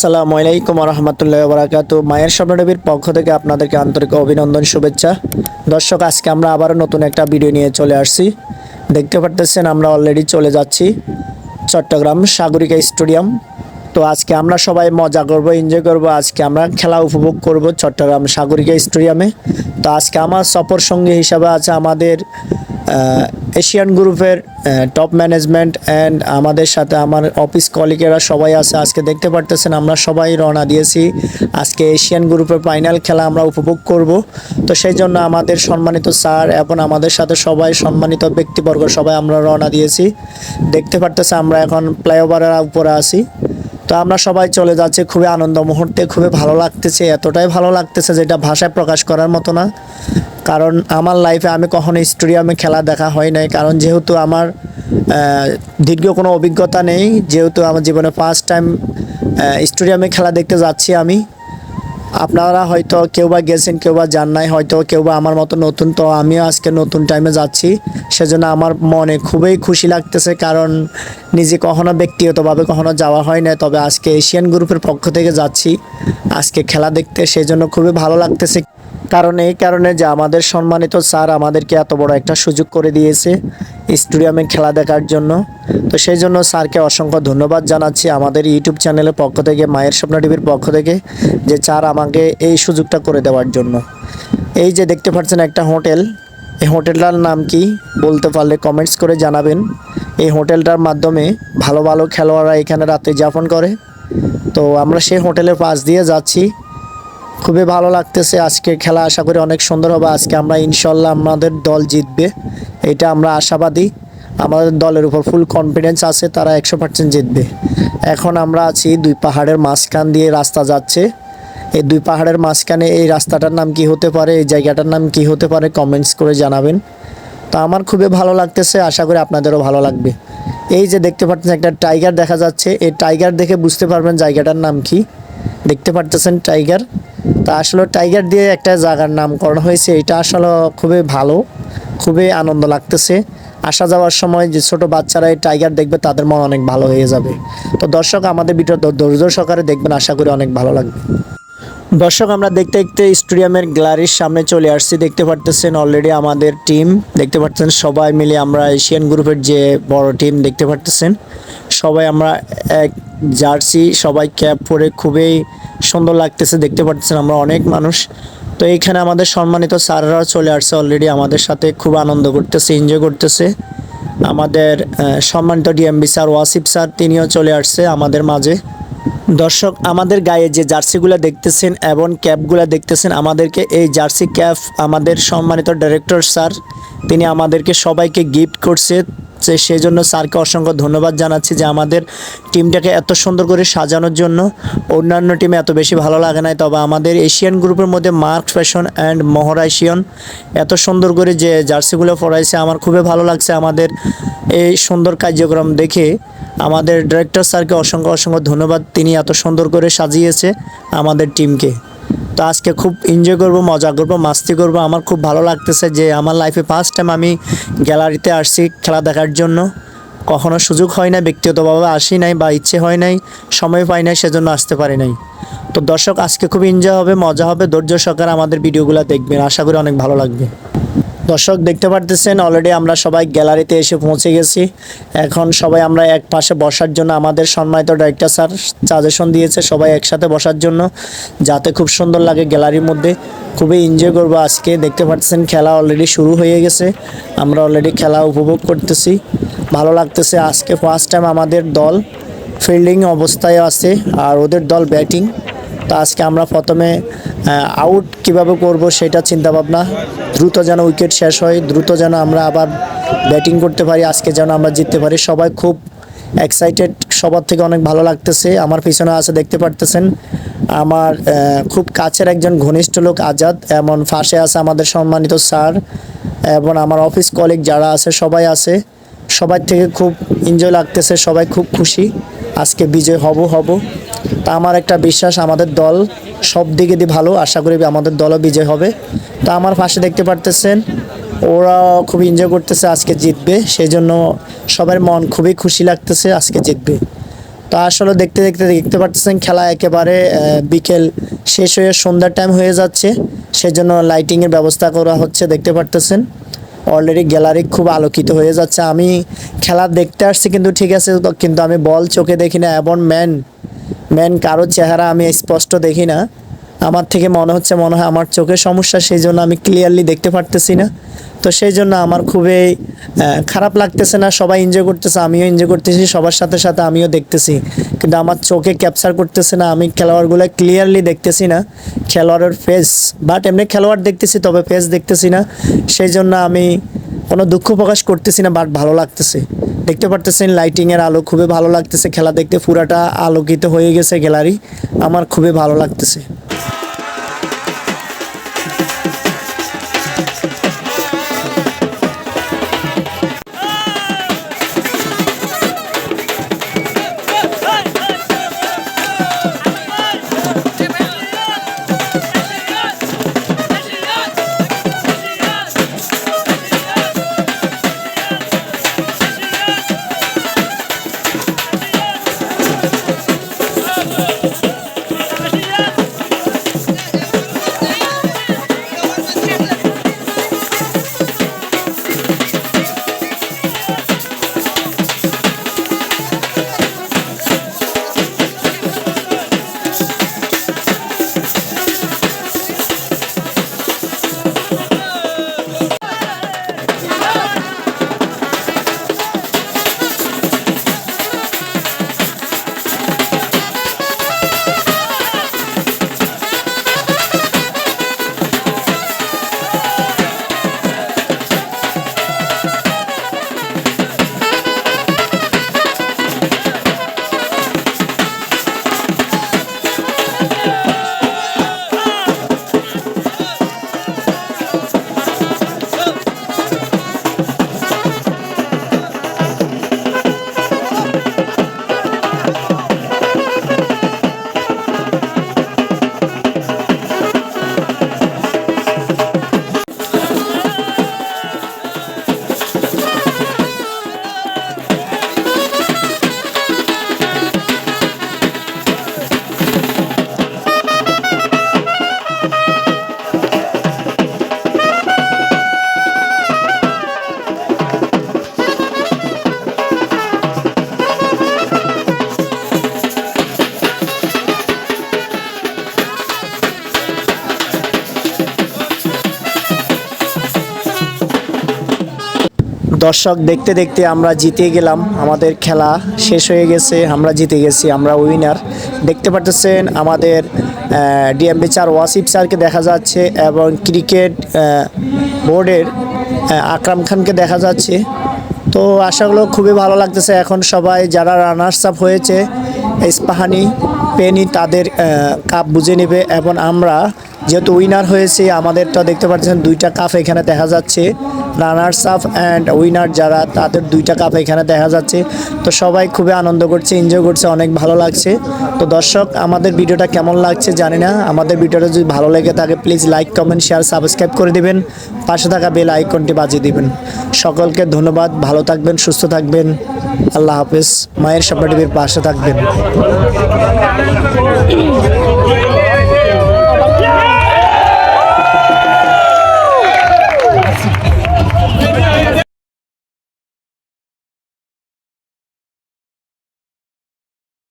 আসসালামু আলাইকুম রহমতুল্লাহ বরাকাতু মায়ের স্বপ্নদেবীর পক্ষ থেকে আপনাদেরকে আন্তরিক অভিনন্দন, শুভেচ্ছা। দর্শক, আজকে আমরা আবারও নতুন একটা ভিডিও নিয়ে চলে আসছি। দেখতে পারতেছেন, আমরা অলরেডি চলে যাচ্ছি চট্টগ্রাম সাগরিকা স্টেডিয়াম। তো আজকে আমরা সবাই মজা করব এনজয় করব। আজকে আমরা খেলা উপভোগ করব চট্টগ্রাম সাগরিকা স্টেডিয়ামে। তো আজকে আমার সফর সঙ্গী হিসাবে আছে আমাদের এশিয়ান গ্রুপের টপ ম্যানেজমেন্ট অ্যান্ড আমাদের সাথে আমার অফিস কলিগেরা সবাই আছে। আজকে দেখতে পারতেছেন আমরা সবাই রওনা দিয়েছি। আজকে এশিয়ান গ্রুপের ফাইনাল খেলা আমরা উপভোগ করব। তো সেই জন্য আমাদের সম্মানিত স্যার এবং আমাদের সাথে সবাই সম্মানিত ব্যক্তিবর্গ, সবাই আমরা রওনা দিয়েছি। দেখতে পারতেছে আমরা এখন ফ্লাইওভারের উপরে আছি। তো আমরা সবাই চলে যাচ্ছি খুবই আনন্দ মুহূর্তে, খুবই ভালো লাগতেছে, এতটাই ভালো লাগতেছে যেটা ভাষায় প্রকাশ করার মতো না। কারণ আমার লাইফে আমি কখনো স্টেডিয়ামে খেলা দেখা হয় নাই। কারণ যেহেতু আমার দীর্ঘ কোনো অভিজ্ঞতা নেই, যেহেতু আমার জীবনে ফার্স্ট টাইম স্টেডিয়ামে খেলা দেখতে যাচ্ছি আমি। আপনারা হয়তো কেউ বা গেছেন, কেউ বা যান নাই, হয়তো কেউ বা আমার মতো নতুন, তো আমিও আজকে নতুন টাইমে যাচ্ছি। সেজন্য আমার মনে খুবই খুশি লাগতেছে, কারণ নিজে কখনো ব্যক্তিগতভাবে কখনো যাওয়া হয় না তবে আজকে এশিয়ান গ্রুপের পক্ষ থেকে যাচ্ছি। আজকে খেলা দেখতে, সেজন্য খুবই ভালো লাগতেছে। কারণ এই কারণে যে আমাদের সম্মানিত স্যার আমাদেরকে এত বড় একটা সুযোগ করে দিয়েছে স্টেডিয়ামে খেলা দেখার জন্য। তো সেই জন্য স্যারকে অসংখ্য ধন্যবাদ জানাচ্ছি আমাদের ইউটিউব চ্যানেলের পক্ষ থেকে, মায়ের স্বপ্ন টিভির পক্ষ থেকে, যে স্যার আমাকে এই সুযোগটা করে দেওয়ার জন্য। এই যে দেখতে পাচ্ছেন একটা হোটেল, এই হোটেলটার নাম কি বলতে পারলে কমেন্টস করে জানাবেন। এই হোটেলটার মাধ্যমে ভালো ভালো খেলোয়াড়রা এখানে রাতে যাপন করে। তো আমরা সেই হোটেলের পাশ দিয়ে যাচ্ছি। খুবই ভালো লাগতেছে। আজকে খেলা আশা করি অনেক সুন্দর হবে। আজকে আমরা ইনশাল্লাহ আমাদের দল জিতবে। এটা আমরা আশাবাদী। আমাদের দলের উপর ফুল কনফিডেন্স আছে, তারা একশো পার্সেন্ট জিতবে। এখন আমরা আছি দুই পাহাড়ের মাঝখান দিয়ে রাস্তা যাচ্ছে। এই দুই পাহাড়ের মাঝখানে এই রাস্তাটার নাম কি হতে পারে, এই জায়গাটার নাম কি হতে পারে কমেন্টস করে জানাবেন। তো আমার খুবই ভালো লাগতেছে, আশা করি আপনাদেরও ভালো লাগবে। এই যে দেখতে পাচ্ছেন একটা টাইগার দেখা যাচ্ছে। এই টাইগার দেখে বুঝতে পারবেন জায়গাটার নাম কি। দেখতে পারতেছেন টাইগার। তা আসলে টাইগার দিয়ে একটা জায়গার নামকরণ হয়েছে, এটা আসলে খুবই ভালো, খুবই আনন্দ লাগতেছে। আসা যাওয়ার সময় যে ছোট বাচ্চারা এই টাইগার দেখবে, তাদের মন অনেক ভালো হয়ে যাবে। তো দর্শক, আমাদের ভিডিও ধৈর্য সহকারে দেখবেন, আশা করি অনেক ভালো লাগবে। দর্শক, আমরা দেখতে দেখতে স্টেডিয়ামের গ্যালারির সামনে চলে আসছি। দেখতে পারতেছেন অলরেডি আমাদের টিম দেখতে পাচ্ছেন সবাই মিলে আমরা এশিয়ান গ্রুপের যে বড় টিম দেখতে পারতেছেন। সবাই আমরা এক জার্সি, সবাই ক্যাপ পরে খুবই সুন্দর লাগতেছে, দেখতে পারতেছেন আমরা অনেক মানুষ। তো এইখানে আমাদের সম্মানিত স্যাররা চলে আসছে অলরেডি আমাদের সাথে, খুব আনন্দ করতেছে এনজয় করতেছে। আমাদের সম্মানিত ডিএমবি স্যার ওয়াসিফ স্যার, তিনিও চলে আসছে আমাদের মাঝে। দর্শক, আমাদের গায়ে যে জার্সিগুলো দেখতেছেন এবং ক্যাপগুলো দেখতেছেন, আমাদেরকে এই জার্সি ক্যাপ আমাদের সম্মানিত ডাইরেক্টর স্যার, তিনি আমাদেরকে সবাইকে গিফট করছে। সেই জন্য স্যারকে অসংখ্য ধন্যবাদ জানাচ্ছি যে আমাদের টিমটাকে এত সুন্দর করে সাজানোর জন্য। অন্যান্য টিমে এত বেশি ভালো লাগে নাই, তবে আমাদের এশিয়ান গ্রুপের মধ্যে মার্ক ফ্যাশন অ্যান্ড মহড়া এত সুন্দর করে যে জার্সিগুলো পরাইছে, আমার খুবই ভালো লাগছে আমাদের এই সুন্দর কার্যক্রম দেখে। আমাদের ডিরেক্টর স্যারকে অসংখ্য অসংখ্য ধন্যবাদ, তিনি এত সুন্দর করে সাজিয়েছে আমাদের টিমকে। তো আজকে খুব এনজয় করব, মজা করব, মাস্তি করব। আমার খুব ভালো লাগতেছে যে আমার লাইফে ফার্স্ট টাইম আমি গ্যালারিতে আসছি খেলা দেখার জন্য। কখনো সুযোগ হয় না ব্যক্তিগতভাবে আসি নাই বা ইচ্ছে হয় নাই, সময় পাই নাই, সেজন্য আসতে পারি নাই। তো দর্শক, আজকে খুব এনজয় হবে, মজা হবে। ধৈর্য সহকারে আমাদের ভিডিওগুলো দেখবেন। আশা করি অনেক ভালো লাগবে। দর্শক দেখতে পারতেছেন অলরেডি আমরা সবাই গ্যালারিতে এসে পৌঁছে গেছি। এখন সবাই আমরা এক পাশে বসার জন্য আমাদের সম্মানিত ডাইরেক্টর স্যার সাজেশন দিয়েছে সবাই একসাথে বসার জন্য, যাতে খুব সুন্দর লাগে গ্যালারির মধ্যে। খুবই এনজয় করব আজকে, দেখতে পাচ্ছেন খেলা অলরেডি শুরু হয়ে গেছে। আমরা অলরেডি খেলা উপভোগ করতেছি। ভালো লাগতেছে আজকে ফার্স্ট টাইম আমাদের দল ফিল্ডিং অবস্থায় আছে আর ওদের দল ব্যাটিং তো আজকে আমরা প্রথমে আউট কীভাবে করব সেটা চিন্তা ভাবনা দ্রুত যেন উইকেট শেষ হয়, দ্রুত যেন আমরা আবার ব্যাটিং করতে পারি, আজকে যেন আমরা জিততে পারি। সবাই খুব এক্সাইটেড সবার থেকে অনেক ভালো লাগতেছে। আমার পিছনে আছে, দেখতে পারতেছেন। আমার খুব কাছের একজন ঘনিষ্ঠ লোক, আজাদ, এমন ফাঁসে আছে আমাদের সম্মানিত স্যার, এবং আমার অফিস কলিগ যারা আছে, সবাই আছে। সবার থেকে খুব এনজয় লাগতেছে, সবাই খুব খুশি। আজকে বিজয় হব হব। তা আমার একটা বিশ্বাস, আমাদের দল সব দিকে দিয়ে ভালো, আশা করি আমাদের দলও বিজয় হবে। তা আমার পাশে দেখতে পারতেছেন ওরা খুব এনজয় করতেছে আজকে জিতবে সেই জন্য সবার মন খুবই খুশি লাগতেছে আজকে জিতবে। তো আসলে দেখতে দেখতে দেখতে পাচ্ছেন খেলা একেবারে বিকেল শেষ হয়ে সন্ধ্যার টাইম হয়ে যাচ্ছে, সেজন্য লাইটিংয়ের ব্যবস্থা করা হচ্ছে, দেখতে পারতেছেন। অলরেডি গ্যালারি খুব আলোকিত হয়ে যাচ্ছে। আমি খেলা দেখতে আসছি, কিন্তু ঠিক আছে, কিন্তু আমি বল চোখে দেখি না এবং ম্যান ম্যান কারও চেহারা আমি স্পষ্ট দেখি না। আমার থেকে মনে হচ্ছে মনে হয় আমার চোখের সমস্যা সেই জন্য আমি ক্লিয়ারলি দেখতে পারতেছি না। তো সেই জন্য আমার খুবই খারাপ লাগতেছে না, সবাই এনজয় করতেছে, আমিও এনজয় করতেছি, সবার সাথে সাথে আমিও দেখতেছি। কিন্তু আমার চোখে ক্যাপচার করতেছে না, আমি খেলোয়াড়গুলো ক্লিয়ারলি দেখতেছি না, খেলোয়াড়ের ফেস বাট এমনি খেলোয়াড় দেখতেছি, তবে ফেস দেখতেছি না। সেই জন্য আমি কোনো দুঃখ প্রকাশ করতেছি না বাট ভালো লাগতেছে। দেখতে পারতেছেন লাইটিংয়ের আলো খুবই ভালো লাগতেছে, খেলা দেখতে পুরাটা আলোকিত হয়ে গেছে গ্যালারি। আমার খুবই ভালো লাগতেছে। দর্শক দেখতে দেখতে আমরা জিতে গেলাম। আমাদের খেলা শেষ হয়ে গেছে, আমরা জিতে গেছি, আমরা উইনার দেখতে পাচ্ছেন আমাদের ডিএমবি চার ওয়াসিফ স্যারকে দেখা যাচ্ছে এবং ক্রিকেট বোর্ডের আকরাম খানকে দেখা যাচ্ছে। তো আশাগুলো খুবই ভালো লাগতেছে এখন সবাই, যারা রানার্স আপ হয়েছে ইস্পাহানি পেনি তাদের কাপ বুঝে নেবে এবং আমরা যেহেতু উইনার হয়েছি, আমাদেরটা দেখতে পাচ্ছেন, দুইটা কাপ এখানে দেখা যাচ্ছে। রানার্স আপ অ্যান্ড উইনার যারা, তাদের দুইটা কাপ এখানে দেখা যাচ্ছে। তো সবাই খুবই আনন্দ করছে এনজয় করছে, অনেক ভালো লাগছে। তো দর্শক, আমাদের ভিডিওটা কেমন লাগছে জানি না। আমাদের ভিডিওটা যদি ভালো লেগে থাকে please like comment share subscribe করে দিবেন। পাশে থাকা বেল আইকনটি বাজিয়ে দিবেন। সকলকে ধন্যবাদ, ভালো থাকবেন, সুস্থ থাকবেন। আল্লাহ হাফেজ। মায়ের স্বপ্ন টিভির পাশে থাকবেন।